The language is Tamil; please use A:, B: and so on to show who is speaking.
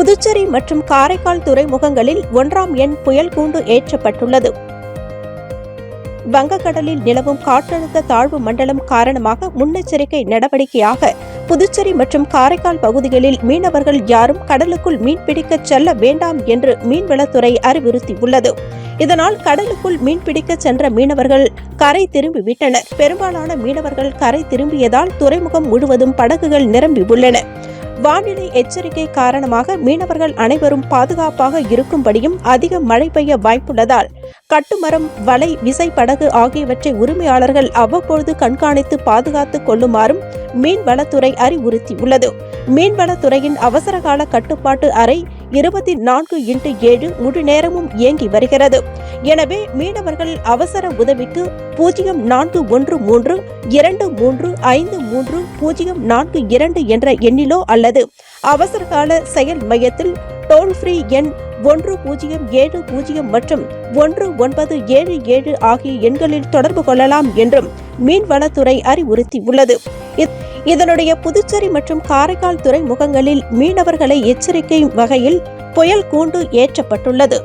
A: புதுச்சேரி மற்றும் காரைக்கால் துறைமுகங்களில் ஒன்றாம் எண் புயல் கூண்டு ஏற்றப்பட்டுள்ளது. வங்கக்கடலில் நிலவும் காற்றழுத்த தாழ்வு மண்டலம் காரணமாக முன்னெச்சரிக்கை நடவடிக்கையாக புதுச்சேரி மற்றும் காரைக்கால் பகுதிகளில் மீனவர்கள் யாரும் கடலுக்குள் மீன்பிடிக்க செல்ல வேண்டாம் என்று மீன்வளத்துறை அறிவுறுத்தியுள்ளது. இதனால் கடலுக்குள் மீன்பிடிக்க சென்ற மீனவர்கள் கரை திரும்பிவிட்டனர். பெரும்பாலான மீனவர்கள் கரை திரும்பியதால் துறைமுகம் முழுவதும் படகுகள் நிரம்பியுள்ளன. வானிலை எச்சரிக்கை காரணமாக மீனவர்கள் அனைவரும் பாதுகாப்பாக இருக்கும்படியும் அதிக மழை பெய்ய வாய்ப்புள்ளதால் கட்டுமரம் வலை விசைப்படகு ஆகியவற்றை உரிமையாளர்கள் அவ்வப்பொழுது கண்காணித்து பாதுகாத்துக் கொள்ளுமாறும் மீன்வளத்துறை அறிவுறுத்தியுள்ளது. மீன்வளத்துறையின் அவசரகால கட்டுப்பாட்டு அறை இருபத்தி நான்கு இன்டு ஏழு முழு நேரமும் இயங்கி வருகிறது. எனவே மீனவர்கள் அவசர உதவிக்கு பூஜ்ஜியம் நான்கு ஒன்று மூன்று இரண்டு மூன்று ஐந்து மூன்று பூஜ்ஜியம் நான்கு இரண்டு என்ற எண்ணிலோ அல்லது அவசரகால செயல் மையத்தில் டோல் ஃப்ரீ எண் ஒன்று பூஜ்ஜியம் ஏழு பூஜ்ஜியம் மற்றும் ஒன்று ஒன்பது ஏழு ஏழு ஆகிய எண்களில் தொடர்பு கொள்ளலாம் என்றும் மீன்வளத்துறை அறிவுறுத்தியுள்ளது. இதனுடைய புதுச்சேரி மற்றும் காரைக்கால் துறைமுகங்களில் மீனவர்களை எச்சரிக்கை வகையில் புயல் கூண்டு ஏற்றப்பட்டுள்ளது.